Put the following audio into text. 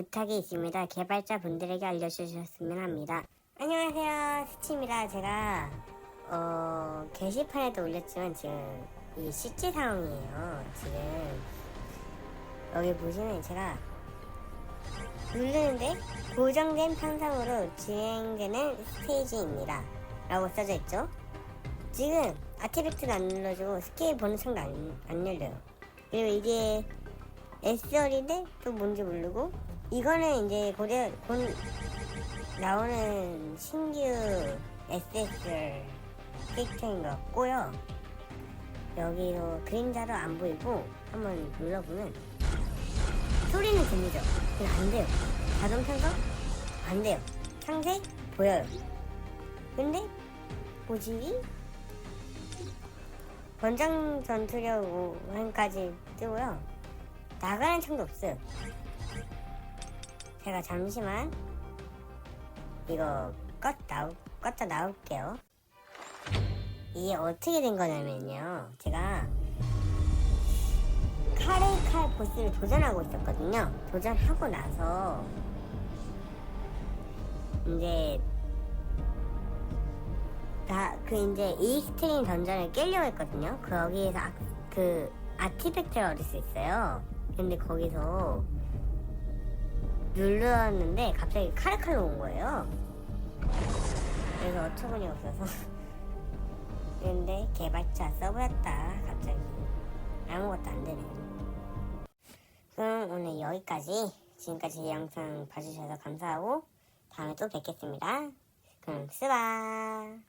부탁이 있습니다. 개발자분들에게 알려주셨으면 합니다. 안녕하세요. 스팀이라 제가 어, 게시판에도 올렸지만 지금 이 실제 상황이에요. 지금 여기 보시면 제가 누르는데 고정된 편성으로 진행되는 스테이지입니다. 라고 써져 있죠. 지금 아티팩트는 안 눌러주고 스케일 보는 창도 안, 안 열려요. 그리고 이게 SR인데 또 뭔지 모르고 이거는 이제 고대 곧 나오는 신규 SSR 캐릭터인 것 같고요. 여기로 그림자로 안 보이고 한번 눌러보면 소리는 들리죠? 근데 안 돼요. 자동 편성? 안 돼요. 상세? 보여요. 근데 뭐지? 권장 전투력 5회까지 뜨고요. 나가는 창도 없어요. 제가 잠시만 이거 껐 나오, 껐다 나올게요. 이게 어떻게 된 거냐면요. 제가 카레이칼 보스를 도전하고 있었거든요. 도전하고 나서 이제 나그 이제 이스트링 던전을 깨려고 했거든요. 거기에서 아, 그 아티팩트를 얻을 수 있어요. 근데 거기서 눌렀는데 갑자기 카레칼로 온 거예요. 그래서 어처구니 없어서 근데 개발자 서버였다 갑자기 아무것도 안 되네. 그럼 오늘 여기까지 지금까지 영상 봐주셔서 감사하고 다음에 또 뵙겠습니다. 그럼 쓰바